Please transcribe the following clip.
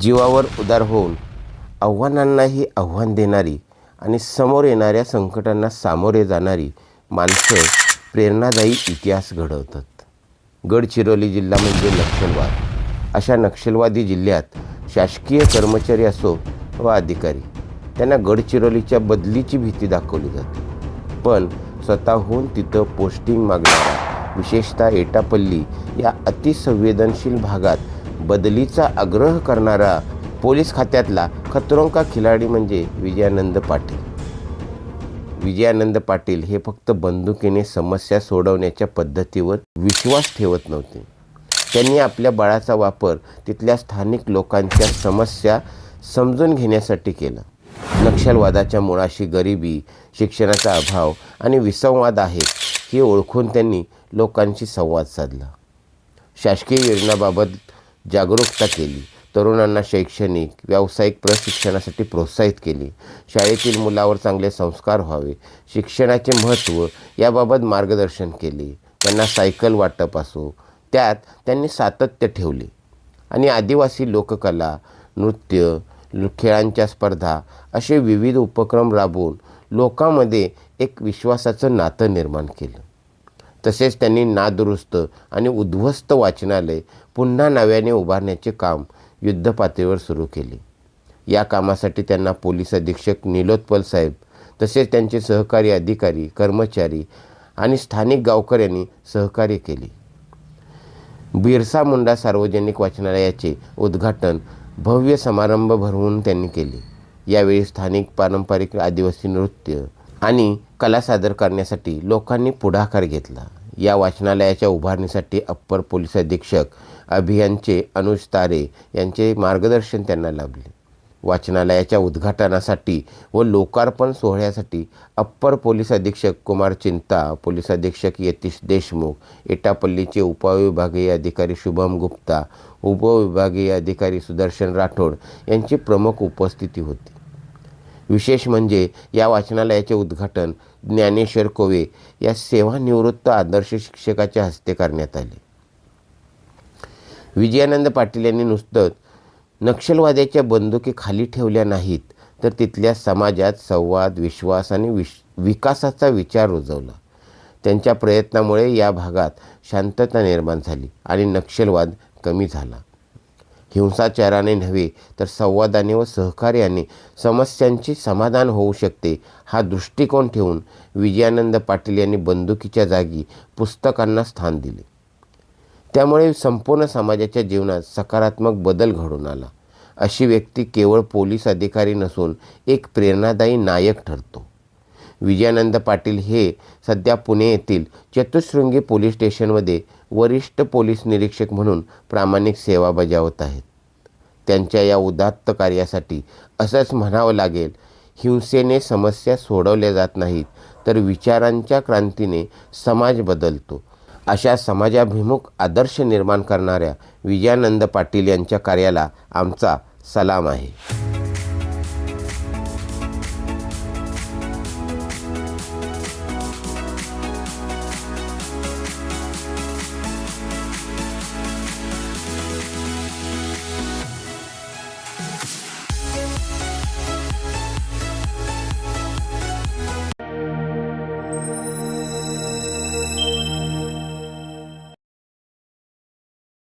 जीवावर उदार होऊन आव्हानांनाही आव्हान देणारी आणि समोर येणाऱ्या संकटांना सामोरे जाणारी माणसं प्रेरणादायी इतिहास घडवतात. गडचिरोली जिल्हा म्हणजे नक्षलवाद. अशा नक्षलवादी जिल्ह्यात शासकीय कर्मचारी असो व अधिकारी त्यांना गडचिरोलीच्या बदलीची भीती दाखवली जाते. पण स्वतःहून तिथं पोस्टिंग मागणारा विशेषतः एटापल्ली या अतिसंवेदनशील भागात बदलीचा आग्रह करणारा पोलीस खात्यातला खतरोंका खिलाडी म्हणजे विजयानंद पाटील. विजयानंद पाटील हे फक्त बंदुकीने समस्या सोडवण्याच्या पद्धतीवर विश्वास ठेवत नव्हते. त्यांनी आपल्या बळाचा वापर तिथल्या स्थानिक लोकांच्या समस्या समजून घेण्यासाठी केला. नक्षलवादाच्या मुळाशी गरिबी शिक्षणाचा अभाव आणि विसंवाद आहेत हे ओळखून त्यांनी लोकांशी संवाद साधला. शासकीय योजनाबाबत जागरूकता केली. तरुणांना शैक्षणिक व्यावसायिक प्रशिक्षणासाठी प्रोत्साहित केले. शाळेतील मुलावर चांगले संस्कार व्हावे. शिक्षणाचे महत्त्व याबाबत मार्गदर्शन केले. त्यांना सायकल वाटप असो. त्यात त्यांनी सातत्य ठेवले. आणि आदिवासी लोककला नृत्य खेळांच्या स्पर्धा असे विविध उपक्रम राबवून लोकांमध्ये एक विश्वासाचं नातं निर्माण केलं. तसेच त्यांनी नादुरुस्त आणि उद्ध्वस्त वाचनालय पुन्हा नव्याने उभारण्याचे काम युद्धपातळीवर सुरू केले. या कामासाठी त्यांना पोलीस अधीक्षक निलोत्पल साहेब तसेच त्यांचे सहकारी अधिकारी कर्मचारी आणि स्थानिक गावकऱ्यांनी सहकार्य केले. बिरसा मुंडा सार्वजनिक वाचनालयाचे उद्घाटन भव्य समारंभ भरवून त्यांनी केले. यावेळी स्थानिक पारंपरिक आदिवासी नृत्य आणि कला सादर करण्यासाठी लोकांनी पुढाकार घेतला. या वाचनालयाच्या उभारणीसाठी अप्पर पोलीस अधीक्षक अभियानचे अनुज तारे यांचे मार्गदर्शन त्यांना लाभले. वाचनालयाच्या उद्घाटनासाठी व लोकार्पण सोहळ्यासाठी अप्पर पोलीस अधीक्षक कुमार चिंता पोलीस अधीक्षक यतीश देशमुख एटापल्लीचे उपविभागीय अधिकारी शुभम गुप्ता उपविभागीय अधिकारी सुदर्शन राठोड यांची प्रमुख उपस्थिती होती. विशेष म्हणजे या वाचनालयाचे उद्घाटन ज्ञानेश्वर कोवे या सेवानिवृत्त आदर्श शिक्षकाच्या हस्ते करण्यात आले. विजयानंद पाटील यांनी नुसतं नक्षलवाद्याच्या बंदुकी खाली ठेवल्या नाहीत तर तिथल्या समाजात संवाद विश्वास आणि विश विकासाचा विचार रुजवला. त्यांच्या प्रयत्नामुळे या भागात शांतता निर्माण झाली आणि नक्षलवाद कमी झाला. हिंसाचाराने नव्हे तर संवादाने व सहकार्याने समस्यांचे समाधान होऊ शकते हा दृष्टिकोन ठेवून विजयानंद पाटील यांनी बंदुकीच्या जागी पुस्तकांना स्थान दिले. त्यामुळे संपूर्ण समाजाच्या जीवनात सकारात्मक बदल घडून आला. अशी व्यक्ती केवळ पोलीस अधिकारी नसून एक प्रेरणादायी नायक ठरतो. विजयानंद पाटील हे सध्या पुणे येथील चतुःशृंगी पोलीस स्टेशनमध्ये वरिष्ठ पोलीस निरीक्षक म्हणून प्रामाणिक सेवा बजावत आहेत. त्यांच्या या उदात्त कार्यासाठी असंच म्हणावं लागेल हिंसेने समस्या सोडवल्या जात नाहीत तर विचारांच्या क्रांतीने समाज बदलतो. अशा समाजाभिमुख आदर्श निर्माण करणाऱ्या विजयानंद पाटील यांच्या कार्याला आमचा सलाम आहे.